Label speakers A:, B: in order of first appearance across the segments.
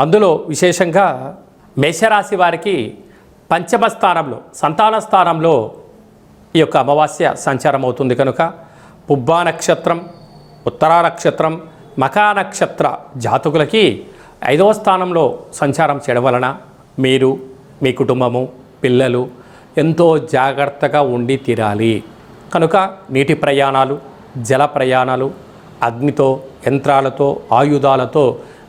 A: అందులో విశేషంగా మేషరాశి వారికి పంచమ స్థానంలో సంతాన స్థానంలో ఈ యొక్క అమావాస్య సంచారం అవుతుంది కనుక పుబ్బా నక్షత్రం ఉత్తరా నక్షత్రం మకా నక్షత్ర జాతకులకి ఐదవ స్థానంలో సంచారం చేయడం వలన మీరు మీ కుటుంబము పిల్లలు ఎంతో జాగ్రత్తగా ఉండి తీరాలి. కనుక నీటి ప్రయాణాలు జల ప్రయాణాలు అగ్నితో యంత్రాలతో ఆయుధాలతో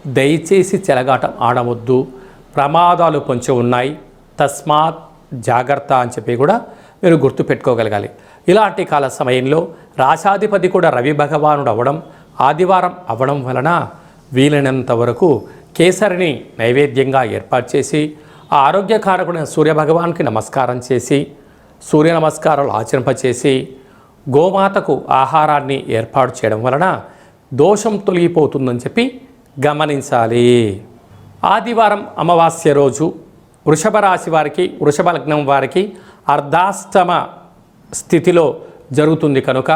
A: దయచేసి చెలగాటం ఆడవద్దు. ప్రమాదాలు కొంచెం ఉన్నాయి. తస్మాత్ జాగ్రత్త అని చెప్పి కూడా మీరు గుర్తుపెట్టుకోగలగాలి. ఇలాంటి కాల సమయంలో రాశాధిపతి కూడా రవి భగవానుడు అవ్వడం ఆదివారం అవ్వడం వలన వీలైనంత వరకు కేసరిని నైవేద్యంగా ఏర్పాటు చేసి ఆ ఆరోగ్యకారకుడైన సూర్యభగవానికి నమస్కారం చేసి సూర్య నమస్కారాలు ఆచరింపచేసి గోమాతకు ఆహారాన్ని ఏర్పాటు చేయడం వలన దోషం తొలగిపోతుందని చెప్పి గమనించాలి. ఆదివారం అమావాస్య రోజు వృషభ రాశి వారికి వృషభ లగ్నం వారికి అర్ధాష్టమ స్థితిలో జరుగుతుంది కనుక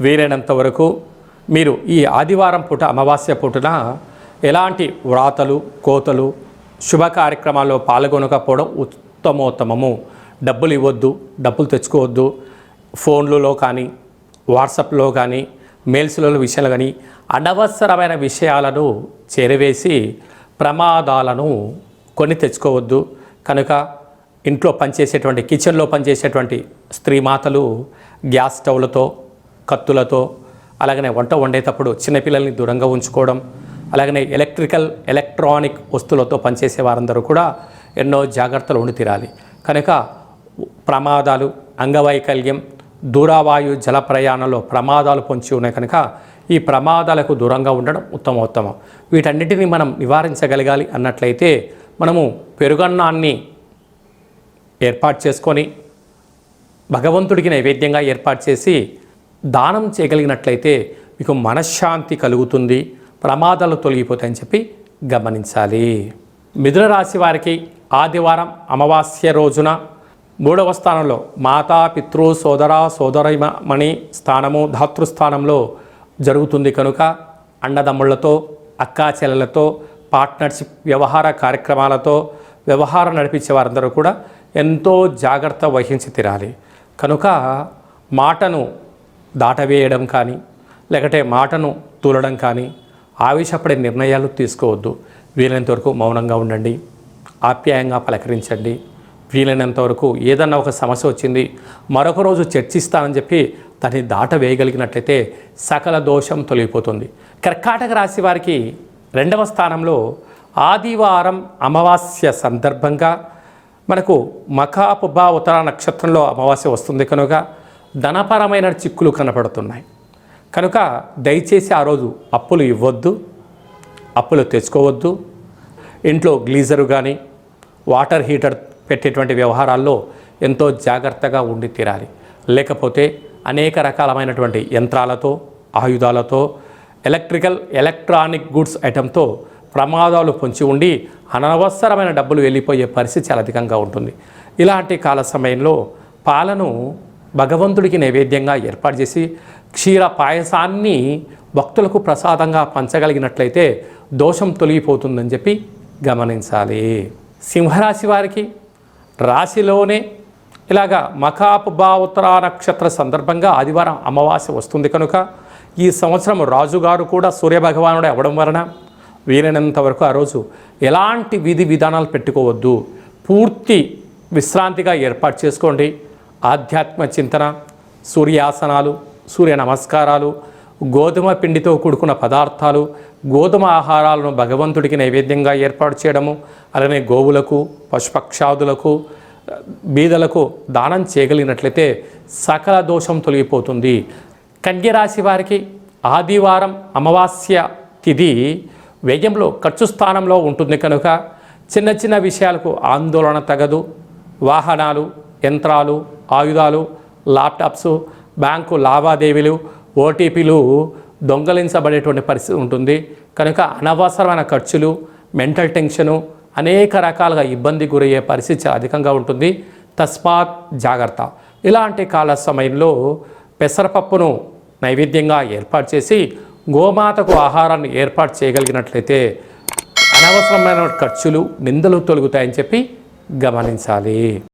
A: వీలైనంత వరకు మీరు ఈ ఆదివారం పూట అమావాస్య పూటన ఎలాంటి వ్రాతలు కోతలు శుభ కార్యక్రమాల్లో పాల్గొనకపోవడం ఉత్తమోత్తమము. డబ్బులు ఇవ్వద్దు డబ్బులు తెచ్చుకోవద్దు. ఫోన్లలో కానీ వాట్సాప్లో కానీ మేల్సుల విషయాలు కానీ అనవసరమైన విషయాలను చేరవేసి ప్రమాదాలను కొని తెచ్చుకోవద్దు. కనుక ఇంట్లో పనిచేసేటువంటి కిచెన్లో పనిచేసేటువంటి స్త్రీమాతలు గ్యాస్ స్టవ్లతో కత్తులతో అలాగనే వంట వండేటప్పుడు చిన్నపిల్లల్ని దూరంగా ఉంచుకోవడం అలాగనే ఎలక్ట్రికల్ ఎలక్ట్రానిక్ వస్తువులతో పనిచేసే వారందరూ కూడా ఎన్నో జాగ్రత్తలు ఉండి తీరాలి. కనుక ప్రమాదాలు అంగవైకల్యం దూరావాయు జల ప్రయాణంలో ప్రమాదాలు పొంచి ఉన్నాయి కనుక ఈ ప్రమాదాలకు దూరంగా ఉండడం ఉత్తమోత్తమం. వీటన్నిటిని మనం నివారించగలగాలి అన్నట్లయితే మనము పెరుగన్నాన్ని ఏర్పాటు చేసుకొని భగవంతుడికి నైవేద్యంగా ఏర్పాటు చేసి దానం చేయగలిగినట్లయితే మీకు మనశ్శాంతి కలుగుతుంది ప్రమాదాలు తొలగిపోతాయని చెప్పి గమనించాలి. మిథున రాశి వారికి ఆదివారం అమావాస్య రోజున మూడవ స్థానంలో మాతా పితృ సోదర సోదరిమణి స్థానము ధాతృస్థానంలో జరుగుతుంది కనుక అన్నదమ్ముళ్ళతో అక్కా చెల్లెలతో పార్ట్నర్షిప్ వ్యవహార కార్యక్రమాలతో వ్యవహారం నడిపించే వారందరూ కూడా ఎంతో జాగ్రత్త వహించి తీరాలి. కనుక మాటను దాటవేయడం కానీ లేకపోతే మాటను తూలడం కానీ ఆవేశపడే నిర్ణయాలు తీసుకోవద్దు. వీలైనంత వరకు మౌనంగా ఉండండి. ఆప్యాయంగా పలకరించండి. వీలైనంత వరకు ఏదన్నా ఒక సమస్య వచ్చింది మరొక రోజు చర్చిస్తానని చెప్పి దాన్ని దాట వేయగలిగినట్లయితే సకల దోషం తొలగిపోతుంది. కర్కాటక రాశి వారికి రెండవ స్థానంలో ఆదివారం అమావాస్య సందర్భంగా మనకు మఖా ఉత్తర నక్షత్రంలో అమావాస్య వస్తుంది కనుక ధనపరమైన చిక్కులు కనపడుతున్నాయి. కనుక దయచేసి ఆ రోజు అప్పులు ఇవ్వద్దు అప్పులు తెచ్చుకోవద్దు. ఇంట్లో గ్లీజరు కానీ వాటర్ హీటర్ పెట్టేటువంటి వ్యవహారాల్లో ఎంతో జాగ్రత్తగా ఉండి తీరాలి. లేకపోతే అనేక రకాలమైనటువంటి యంత్రాలతో ఆయుధాలతో ఎలక్ట్రికల్ ఎలక్ట్రానిక్ గుడ్స్ ఐటెంతో ప్రమాదాలు పొంచి ఉండి అనవసరమైన డబ్బులు వెళ్ళిపోయే పరిస్థితి చాలా అధికంగా ఉంటుంది. ఇలాంటి కాల సమయంలో పాలను భగవంతుడికి నైవేద్యంగా ఏర్పాటు చేసి క్షీర పాయసాన్ని భక్తులకు ప్రసాదంగా పంచగలిగినట్లయితే దోషం తొలగిపోతుందని చెప్పి గమనించాలి. సింహరాశి వారికి రాశిలోనే ఇలాగా మఖాపుబా ఉత్తర నక్షత్ర సందర్భంగా ఆదివారం అమావాస్య వస్తుంది కనుక ఈ సంవత్సరం రాజుగారు కూడా సూర్యభగవానుడు అవ్వడం వలన వీలైనంత వరకు ఆ రోజు ఎలాంటి విధి విధానాలు పెట్టుకోవద్దు. పూర్తి విశ్రాంతిగా ఏర్పాటు చేసుకోండి. ఆధ్యాత్మ చింతన సూర్యాసనాలు సూర్య నమస్కారాలు గోధుమ పిండితో కూడుకున్న పదార్థాలు గోధుమ ఆహారాలను భగవంతుడికి నైవేద్యంగా ఏర్పాటు చేయడము అలానే గోవులకు పశుపక్షాదులకు బీదలకు దానం చేయగలిగినట్లయితే సకల దోషం తొలగిపోతుంది. కన్యరాశి వారికి ఆదివారం అమావాస్య తిథి వ్యయంలో ఖర్చు స్థానంలో ఉంటుంది కనుక చిన్న చిన్న విషయాలకు ఆందోళన తగదు. వాహనాలు యంత్రాలు ఆయుధాలు ల్యాప్టాప్స్ బ్యాంకు లావాదేవీలు ఓటీపీలు దొంగలించబడేటువంటి పరిస్థితి ఉంటుంది. కనుక అనవసరమైన ఖర్చులు మెంటల్ టెన్షను అనేక రకాలుగా ఇబ్బంది గురయ్యే పరిస్థితి అధికంగా ఉంటుంది. తస్మాత్ జాగ్రత్త. ఇలాంటి కాల సమయంలో పెసరపప్పును నైవేద్యంగా ఏర్పాటు చేసి గోమాతకు ఆహారాన్ని ఏర్పాటు చేయగలిగినట్లయితే అనవసరమైన ఖర్చులు నిందలు తొలుగుతాయని చెప్పి గమనించాలి.